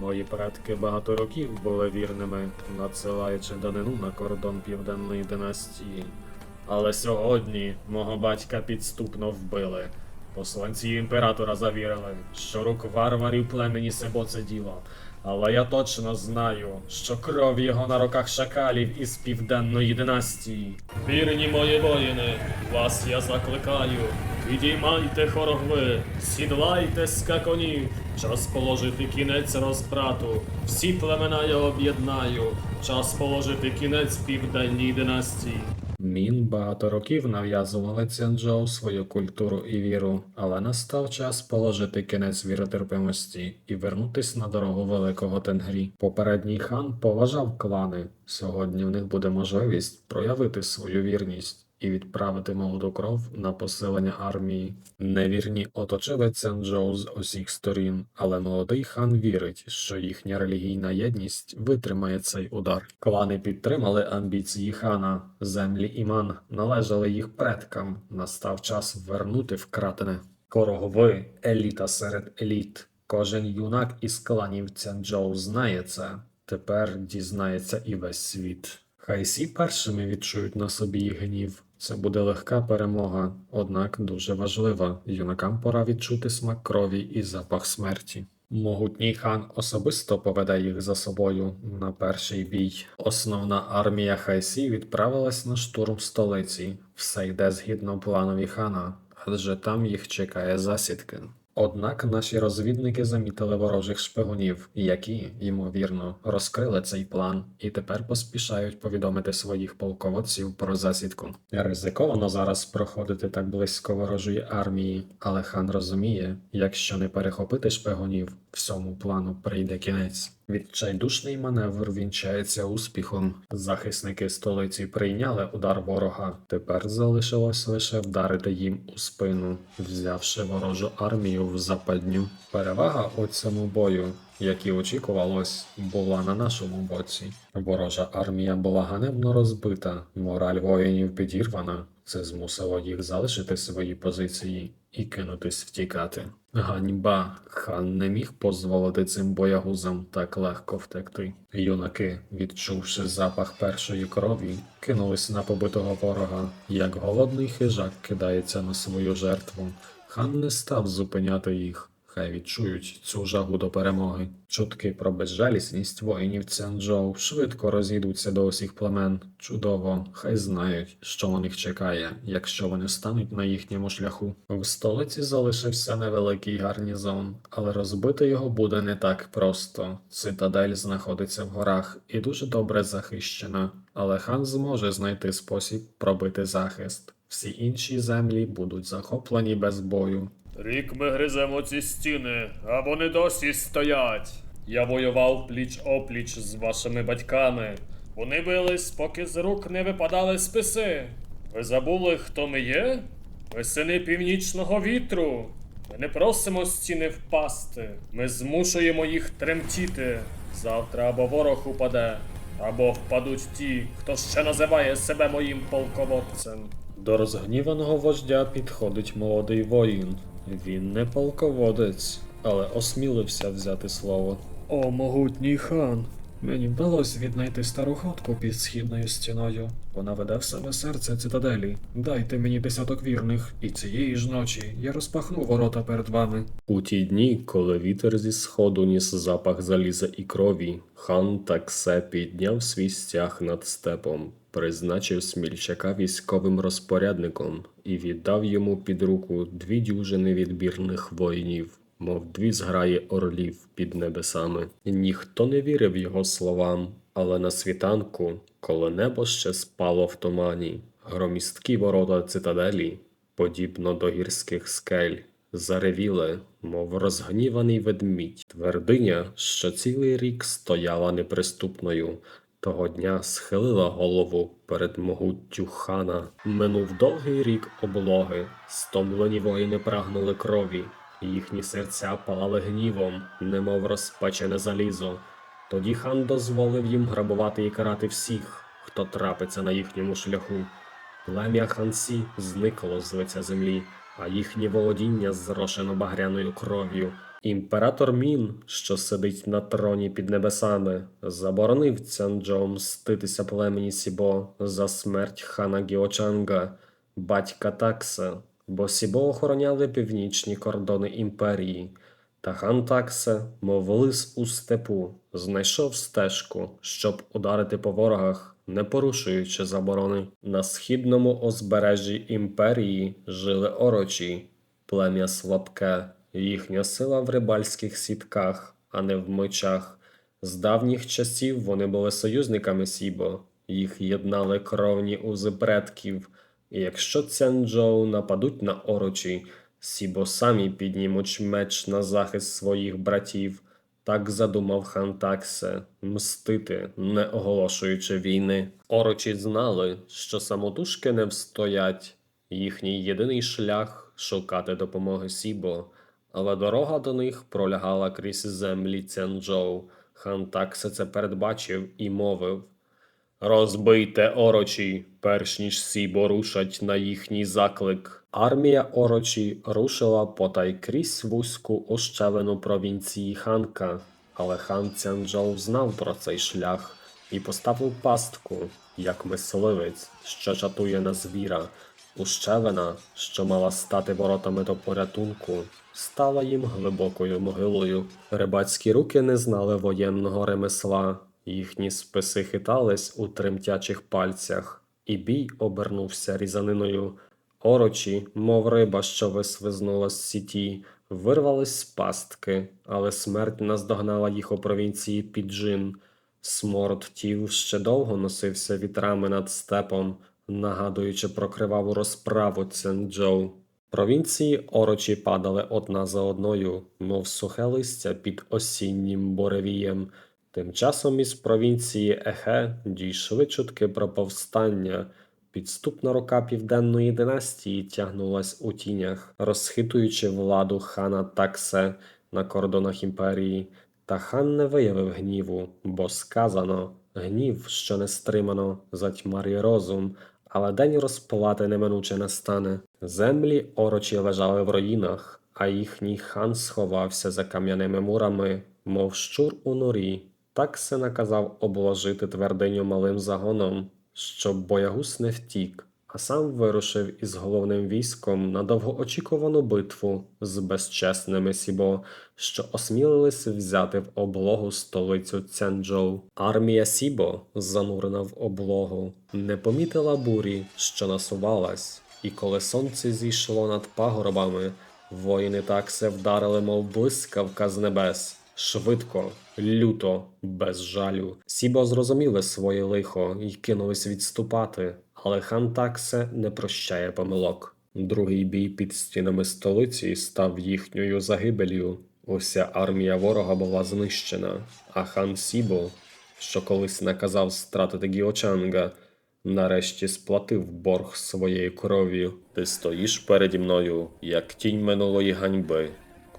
Мої предки багато років були вірними, надсилаючи данину на кордон південної династії. Але сьогодні мого батька підступно вбили. Посланці імператора завірили, що рук варварів племені Себо це діло. Але я точно знаю, що кров його на руках шакалів із південної династії. Вірні мої воїни, вас я закликаю. Підіймайте хорогви, сідлайте скаконів, час положити кінець розбрату. Всі племена я об'єднаю, час положити кінець південній династії. Мін багато років нав'язували Цянджоу свою культуру і віру, але настав час положити кінець віротерпимості і вернутись на дорогу великого Тенгрі. Попередній хан поважав клани. Сьогодні в них буде можливість проявити свою вірність і відправити молоду кров на посилення армії. Невірні оточили Цянджоу з усіх сторін, але молодий хан вірить, що їхня релігійна єдність витримає цей удар. Клани підтримали амбіції хана. Землі іман належали їх предкам. Настав час вернути вкратене. Корогови еліта серед еліт. Кожен юнак із кланів Цянджоу знає це. Тепер дізнається і весь світ. Хай всі першими відчують на собі гнів. Це буде легка перемога, однак дуже важлива. Юнакам пора відчути смак крові і запах смерті. Могутній хан особисто поведе їх за собою на перший бій. Основна армія Хайсі відправилась на штурм столиці. Все йде згідно планові хана, адже там їх чекає засідки. Однак наші розвідники замітили ворожих шпигунів, які, ймовірно, розкрили цей план і тепер поспішають повідомити своїх полководців про засідку. Ризиковано зараз проходити так близько ворожої армії, але хан розуміє, якщо не перехопити шпигунів, всьому плану прийде кінець. Відчайдушний маневр вінчається успіхом. Захисники столиці прийняли удар ворога. Тепер залишилось лише вдарити їм у спину, взявши ворожу армію в западню. Перевага у цьому бою, як і очікувалось, була на нашому боці. Ворожа армія була ганебно розбита, мораль воїнів підірвана. Це змусило їх залишити свої позиції і кинутись втікати. Ганьба, хан не міг дозволити цим боягузам так легко втекти. Юнаки, відчувши запах першої крові, кинулись на побитого ворога, як голодний хижак кидається на свою жертву. Хан не став зупиняти їх. Хай відчують цю жагу до перемоги. Чутки про безжалісність воїнів Цянджоу швидко розійдуться до усіх племен. Чудово, хай знають, що на них чекає, якщо вони стануть на їхньому шляху. В столиці залишився невеликий гарнізон, але розбити його буде не так просто. Цитадель знаходиться в горах і дуже добре захищена, але хан зможе знайти спосіб пробити захист. Всі інші землі будуть захоплені без бою. Рік ми гриземо ці стіни, а вони досі стоять. Я воював пліч опліч з вашими батьками. Вони бились, поки з рук не випадали списи. Ви забули, хто ми є? Ми сини північного вітру. Ми не просимо стіни впасти. Ми змушуємо їх тремтіти. Завтра або ворог упаде, або впадуть ті, хто ще називає себе моїм полководцем. До розгніваного вождя підходить молодий воїн. Він не полководець, але осмілився взяти слово. О, могутній хан. Мені вдалося віднайти стару хатку під східною стіною. Вона веде в себе серце цитаделі. Дайте мені десяток вірних, і цієї ж ночі я розпахну ворота перед вами. У ті дні, коли вітер зі сходу ніс запах заліза і крові, хан Таксе підняв свій стяг над степом, призначив смільчака військовим розпорядником і віддав йому під руку дві дюжини відбірних воїнів мов дві зграї орлів під небесами. Ніхто не вірив його словам, але на світанку, коли небо ще спало в тумані, громісткі ворота цитаделі, подібно до гірських скель, заревіли, мов розгніваний ведмідь. Твердиня, що цілий рік стояла неприступною. Того дня схилила голову перед могуттю хана. Минув довгий рік облоги, стомлені воїни прагнули крові, їхні серця палали гнівом, немов розпечене залізо. Тоді хан дозволив їм грабувати і карати всіх, хто трапиться на їхньому шляху. Плем'я хансі зникло з лиця землі, а їхнє володіння зрошено багряною кров'ю. Імператор Мін, що сидить на троні під небесами, заборонив Цянджоу мститися племені Сібо за смерть хана Гіочанга, батька Такса, бо Сібо охороняли північні кордони імперії. Та хан Таксе, мов лис у степу, знайшов стежку, щоб ударити по ворогах, не порушуючи заборони. На східному озбережжі імперії жили орочі, плем'я слабке, їхня сила в рибальських сітках, а не в мечах. З давніх часів вони були союзниками Сібо, їх єднали кровні узи предків. І якщо Цянджоу нападуть на орочі, Сібо самі піднімуть меч на захист своїх братів. Так задумав хан Таксе мстити, не оголошуючи війни. Орочі знали, що самотужки не встоять. Їхній єдиний шлях шукати допомоги Сібо, але дорога до них пролягала крізь землі Цянджоу. Хан Таксе це передбачив і мовив: Розбийте орочі, перш ніж Сібо рушать на їхній заклик. Армія орочі рушила потай крізь вузьку ощелину провінції Ханка, але хан Цянджоу знав про цей шлях і поставив пастку, як мисливець, що чатує на звіра. Ущелина, що мала стати воротами до порятунку, стала їм глибокою могилою. Рибацькі руки не знали воєнного ремесла, їхні списи хитались у тремтячих пальцях, і бій обернувся різаниною. Орочі, мов риба, що висвизнула з сіті, вирвались з пастки, але смерть наздогнала їх у провінції Піджин. Смород тіл ще довго носився вітрами над степом, нагадуючи про криваву розправу Ценджоу. Провінції орочі падали одна за одною, мов сухе листя під осіннім буревієм. Тим часом із провінції Ехе дійшли чутки про повстання. Підступна рука південної династії тягнулась у тінях, розхитуючи владу хана Таксе на кордонах імперії. Та хан не виявив гніву, бо сказано гнів, що не стримано, затьмарює розум, але день розплати неминуче настане. Землі орочі лежали в руїнах, а їхній хан сховався за кам'яними мурами, мов щур у норі. Так се наказав обложити твердиню малим загоном, щоб боягуз не втік, а сам вирушив із головним військом на довгоочікувану битву з безчесними Сібо, що осмілились взяти в облогу столицю Цянджоу. Армія Сібо, занурена в облогу, не помітила бурі, що насувалась, і коли сонце зійшло над пагорбами, воїни так се вдарили, мов блискавка з небес. Швидко, люто, без жалю. Сібо зрозуміли своє лихо і кинулись відступати, але хан Таксе не прощає помилок. Другий бій під стінами столиці став їхньою загибелью. Уся армія ворога була знищена, а хан Сібо, що колись наказав стратити Гіочанга, нарешті сплатив борг своєю кров'ю. Ти стоїш переді мною, як тінь минулої ганьби.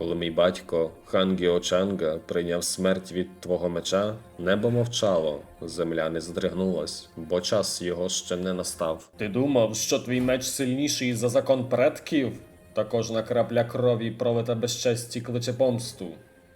Коли мій батько, хан Гіочанга, прийняв смерть від твого меча, небо мовчало, земля не здригнулась, бо час його ще не настав. Ти думав, що твій меч сильніший за закон предків? Та кожна крапля крові пролита безчесті кличе помсту,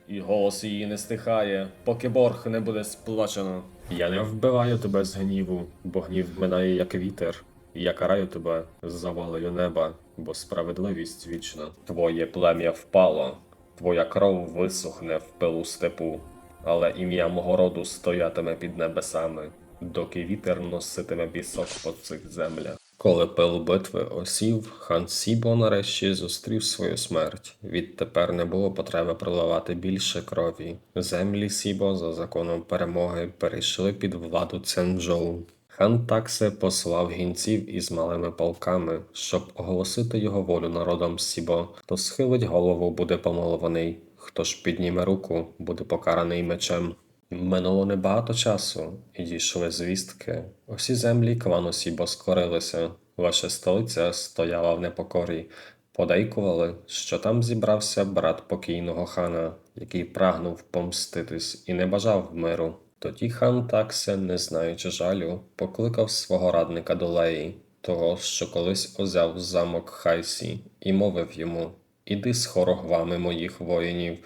і голос її не стихає, поки борг не буде сплачено. Я не вбиваю тебе з гніву, бо гнів минає як вітер. Я караю тебе завалою неба, бо справедливість вічна. Твоє плем'я впало, твоя кров висохне в пилу степу, але ім'я мого роду стоятиме під небесами, доки вітер носитиме пісок по цих землях. Коли пил битви осів, хан Сібо нарешті зустрів свою смерть. Відтепер не було потреби проливати більше крові. Землі Сібо за законом перемоги перейшли під владу Ценджоу. Хан Таксе послав гінців із малими полками, щоб оголосити його волю народом Сібо. Хто схилить голову, буде помилований, хто ж підніме руку, буде покараний мечем. Минуло небагато часу, і дійшли звістки. Усі землі клану Сібо скорилися. Ваша столиця стояла в непокорі. Подейкували, що там зібрався брат покійного хана, який прагнув помститись і не бажав миру. Тоді хан Таксе, не знаючи жалю, покликав свого радника Долеї, того, що колись озяв замок Хайсі, і мовив йому: іди з хорогвами моїх воїнів,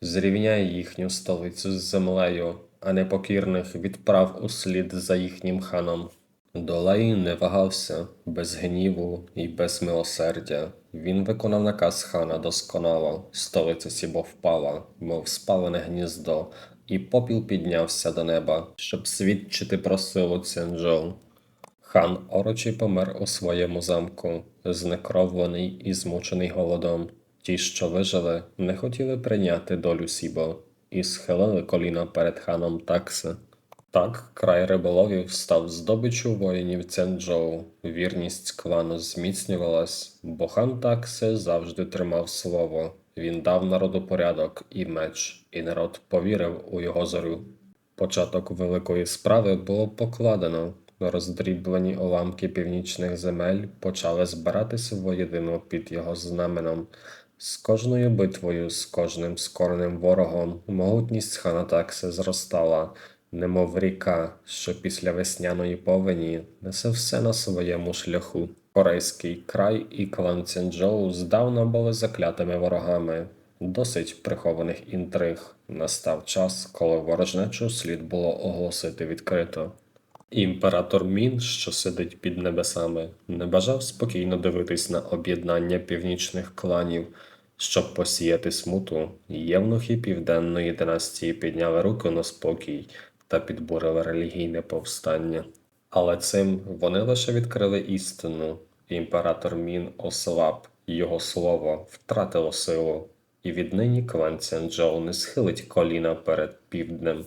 зрівняй їхню столицю з землею, а непокірних відправ услід за їхнім ханом. Долай не вагався без гніву і без милосердя. Він виконав наказ хана досконало, столиця сібо впала, мов спалене гніздо, і попіл піднявся до неба, щоб свідчити про силу Цянджоу. Хан Орочі помер у своєму замку, знекровлений і змучений голодом. Ті, що вижили, не хотіли прийняти долю Сібо і схилили коліна перед ханом Такси. Так, край риболовів став здобиччю воїнів Цянджоу. Вірність клану зміцнювалась, бо хан Такси завжди тримав слово. Він дав народу порядок і меч, і народ повірив у його зорю. Початок великої справи було покладено. Роздріблені уламки північних земель почали збиратися воєдино під його знаменом. З кожною битвою, з кожним скореним ворогом, могутність хана Такси зростала, немов ріка, що після весняної повені несе все на своєму шляху. Корейський край і клан Цянджоу здавна були заклятими ворогами. Досить прихованих інтриг. Настав час, коли ворожнечу слід було оголосити відкрито. Імператор Мін, що сидить під небесами, не бажав спокійно дивитись на об'єднання північних кланів, щоб посіяти смуту. Євнухи південної династії підняли руку на спокій та підбурили релігійне повстання. Але цим вони лише відкрили істину. Імператор Мін ослаб, його слово втратило силу, і віднині клан Цянджоу не схилить коліна перед півднем.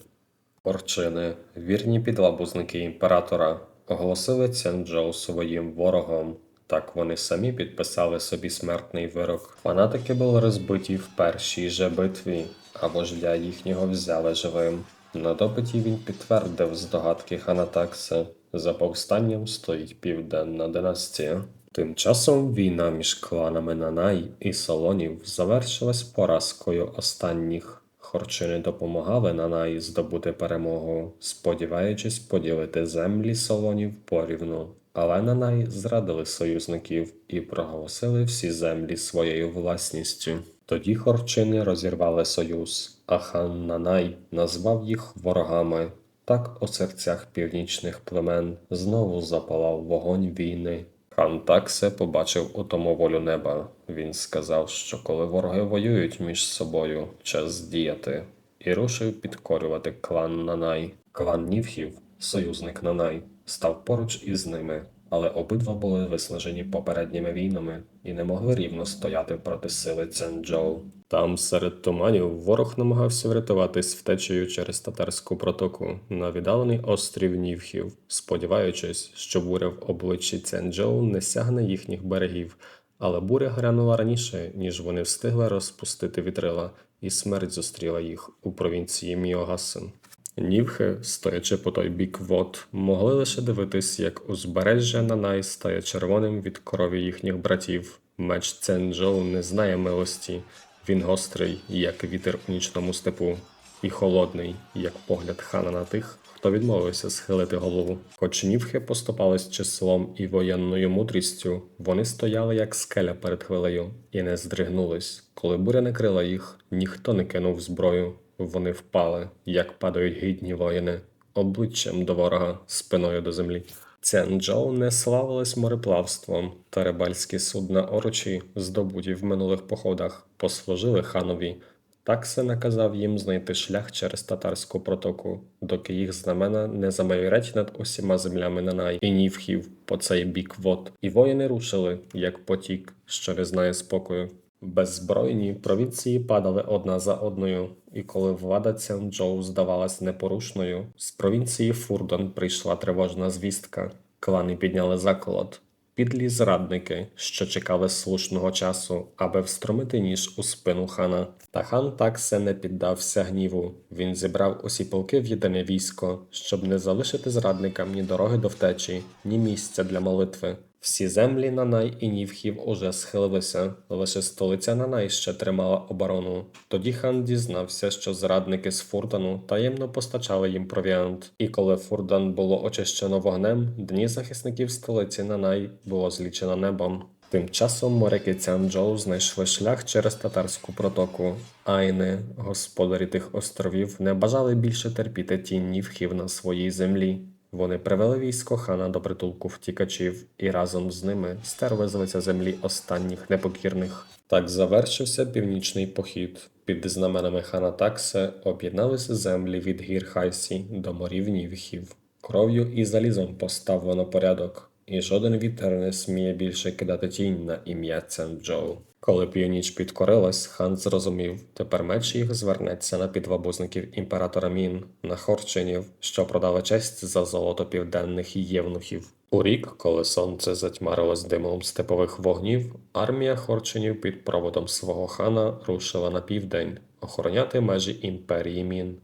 Орчини, вірні підлабузники імператора, оголосили Цянджоу своїм ворогом. Так вони самі підписали собі смертний вирок. Фанатики були розбиті в першій же битві, а вождя їхнього взяли живим. На допиті він підтвердив здогадки Ханатакса. За повстанням стоїть південна династія. Тим часом війна між кланами Нанай і Солонів завершилась поразкою останніх. Хорчини допомагали Нанаї здобути перемогу, сподіваючись поділити землі Солонів порівну. Але Нанай зрадили союзників і проголосили всі землі своєю власністю. Тоді хорчини розірвали союз, а хан Нанай назвав їх ворогами. Так у серцях північних племен знову запалав вогонь війни. Хан Таксе побачив у тому волю неба. Він сказав, що коли вороги воюють між собою, час діяти, і рушив підкорювати клан Нанай. Клан Нівхів, союзник Нанай, став поруч із ними, але обидва були виснажені попередніми війнами і не могли рівно стояти проти сили Цянджоу. Там, серед туманів, ворог намагався врятуватись втечею через татарську протоку на віддалений острів Нівхів, сподіваючись, що буря в обличчі Цянджоу не сягне їхніх берегів. Але буря грянула раніше, ніж вони встигли розпустити вітрила, і смерть зустріла їх у провінції Міогасен. Нівхи, стоячи по той бік вод, могли лише дивитись, як узбережжя Нанай стає червоним від крові їхніх братів. Меч Ценджоу не знає милості. Він гострий, як вітер у нічному степу, і холодний, як погляд хана на тих, хто відмовився схилити голову. Хоч нівхи поступались числом і воєнною мудрістю, вони стояли як скеля перед хвилею і не здригнулись. Коли буря накрила їх, ніхто не кинув зброю. Вони впали, як падають гідні воїни, обличчям до ворога, спиною до землі. Цянджоу не славилась мореплавством, та рибальські судна орочі, здобуті в минулих походах, послужили ханові. Таксе наказав їм знайти шлях через татарську протоку, доки їх знамена не замайорять над усіма землями Нанай і Нівхів по цей бік вод. І воїни рушили, як потік, що не знає спокою. Беззбройні провінції падали одна за одною, і коли влада Цянджоу здавалась непорушною, з провінції Фурдон прийшла тривожна звістка. Клани підняли заколот. Підлі зрадники, що чекали слушного часу, аби встромити ніж у спину хана. Та хан так се не піддався гніву. Він зібрав усі полки в єдине військо, щоб не залишити зрадникам ні дороги до втечі, ні місця для молитви. Всі землі Нанай і Нівхів уже схилилися, лише столиця Нанай ще тримала оборону. Тоді хан дізнався, що зрадники з Фурдану таємно постачали їм провіант, і коли Фурдан було очищено вогнем, дні захисників столиці Нанай було злічено небом. Тим часом моряки Цянджоу знайшли шлях через татарську протоку. Айни, господарі тих островів, не бажали більше терпіти тінь вхів на своїй землі. Вони привели військо хана до притулку втікачів і разом з ними стерли з лиця землі останніх непокірних. Так завершився північний похід. Під знаменами хана Таксе об'єдналися землі від гір Хайсі до морів Нівхів. Кров'ю і залізом поставлено порядок, і жоден вітер не сміє більше кидати тінь на ім'я Цянджоу. Коли північ підкорилась, хан зрозумів, тепер меч їх звернеться на підвобузників імператора Мін, на хорчинів, що продали честь за золото південних євнухів. У рік, коли сонце затьмарилось димом степових вогнів, армія хорчинів під проводом свого хана рушила на південь охороняти межі імперії Мін.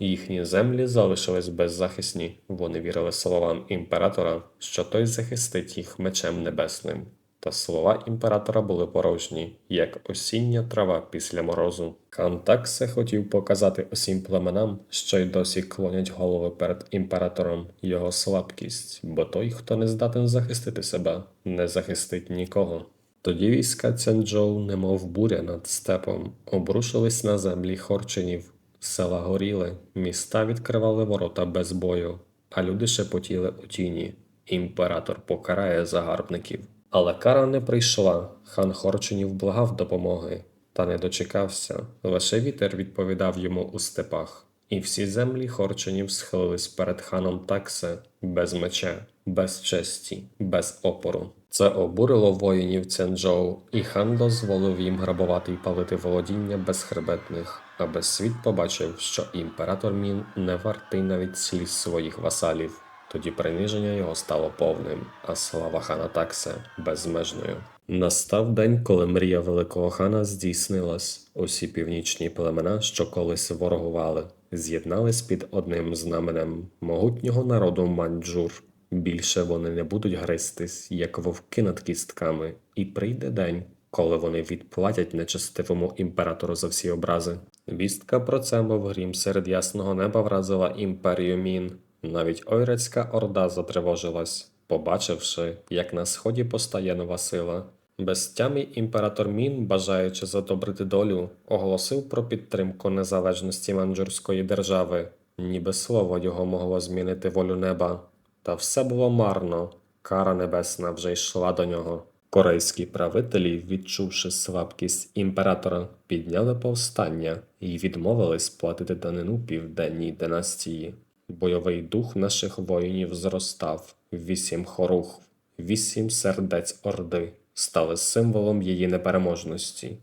Їхні землі залишились беззахисні. Вони вірили словам імператора, що той захистить їх мечем небесним. Та слова імператора були порожні, як осіння трава після морозу. Хан Таксе хотів показати усім племенам, що й досі клонять голови перед імператором його слабкість, бо той, хто не здатен захистити себе, не захистить нікого. Тоді війська Цянджоу, немов буря над степом, обрушились на землі хорчинів. Села горіли, міста відкривали ворота без бою, а люди шепотіли у тіні. Імператор покарає загарбників. Але кара не прийшла. Хан Хорчинів благав допомоги, та не дочекався. Лише вітер відповідав йому у степах. І всі землі Хорчинів схилились перед ханом Таксе без меча, без честі, без опору. Це обурило воїнів Ценджоу, і хан дозволив їм грабувати й палити володіння безхребетних, аби світ побачив, що імператор Мін не вартий навіть сліз своїх васалів. Тоді приниження його стало повним, а слава хана Таксе безмежною. Настав день, коли мрія великого хана здійснилась. Усі північні племена, що колись ворогували, з'єднались під одним знаменем могутнього народу манджур. Більше вони не будуть гристись, як вовки над кістками, і прийде день, коли вони відплатять нечестивому імператору за всі образи. Вістка про це, мов грім серед ясного неба, вразила імперію Мін. Навіть ойрецька орда затривожилась, побачивши, як на сході постає нова сила. Безтямий імператор Мін, бажаючи задобрити долю, оголосив про підтримку незалежності манджурської держави, ніби слово його могло змінити волю неба. Та все було марно, кара небесна вже йшла до нього. Корейські правителі, відчувши слабкість імператора, підняли повстання і відмовились платити данину південній династії. Бойовий дух наших воїнів зростав. Вісім хорух, вісім сердець Орди стали символом її непереможності.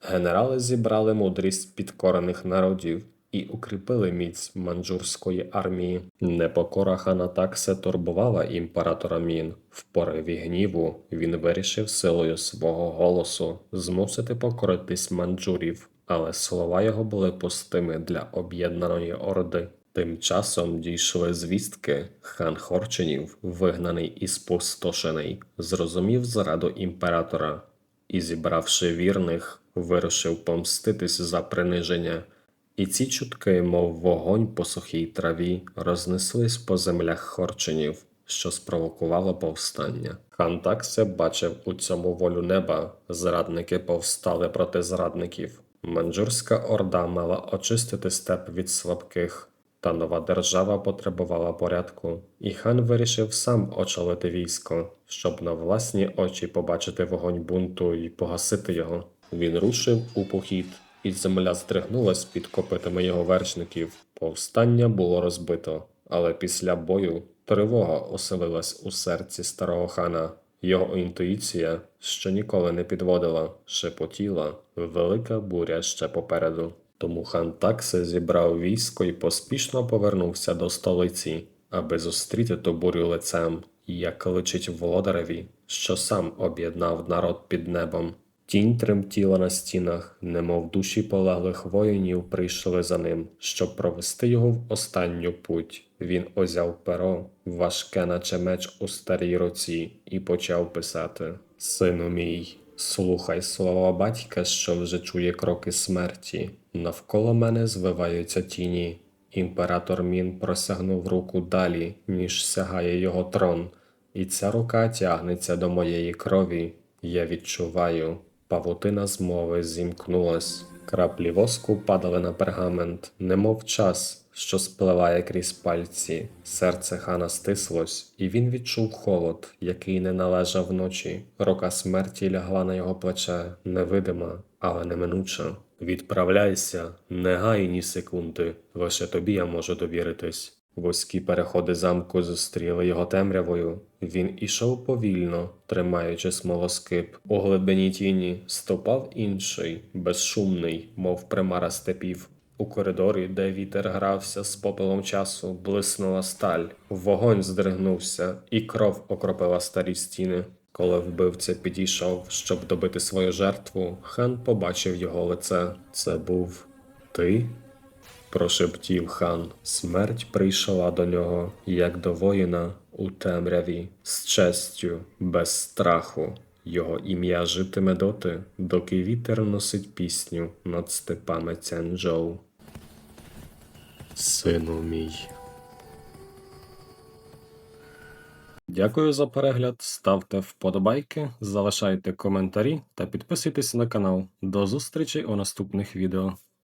Генерали зібрали мудрість підкорених народів і укріпили міць манджурської армії. Непокора хана Таксе турбувала імператора Мін. В пориві гніву він вирішив силою свого голосу змусити покоритись манджурів, але слова його були пустими для об'єднаної орди. Тим часом дійшли звістки, хан Хорчинів, вигнаний і спустошений, зрозумів зраду імператора і, зібравши вірних, вирушив помститись за приниження. І ці чутки, мов вогонь по сухій траві, рознеслись по землях Хорчинів, що спровокувало повстання. Хан Таксе бачив у цьому волю неба, зрадники повстали проти зрадників. Манджурська орда мала очистити степ від слабких. Та нова держава потребувала порядку, і хан вирішив сам очолити військо, щоб на власні очі побачити вогонь бунту і погасити його. Він рушив у похід, і земля здригнулась під копитами його вершників. Повстання було розбито, але після бою тривога оселилась у серці старого хана. Його інтуїція, що ніколи не підводила, шепотіла, велика буря ще попереду. Тому хан Таксе зібрав військо і поспішно повернувся до столиці, аби зустріти ту бурю лицем, як личить володареві, що сам об'єднав народ під небом. Тінь тремтіла на стінах, немов душі полеглих воїнів прийшли за ним, щоб провести його в останню путь. Він озяв перо, важке, наче меч у старій руці, і почав писати: Сину мій, слухай слова батька, що вже чує кроки смерті. Навколо мене звиваються тіні. Імператор Мін просягнув руку далі, ніж сягає його трон. і ця рука тягнеться до моєї крові. Я відчуваю, павутина змови зімкнулась. Краплі воску падали на пергамент, немов час, що спливає крізь пальці. Серце хана стислось, і він відчув холод, який не належав вночі. Рука смерті лягла на його плече, невидима, але неминуча. Відправляйся, не гай ні секунди, лише тобі я можу довіритись. Вузькі переходи замку зустріли його темрявою. Він ішов повільно, тримаючи смолоскип. У глибині тіні ступав інший, безшумний, мов примара степів. У коридорі, де вітер грався з попелом часу, блиснула сталь. Вогонь здригнувся, і кров окропила старі стіни. Коли вбивця підійшов, щоб добити свою жертву, хан побачив його лице. Це був ти? Прошептів хан. Смерть прийшла до нього, як до воїна у темряві, з честю, без страху. Його ім'я житиме доти, доки вітер носить пісню над степами Цянджоу. Сину мій. Дякую за перегляд. Ставте вподобайки, залишайте коментарі та підписуйтесь на канал. До зустрічі у наступних відео.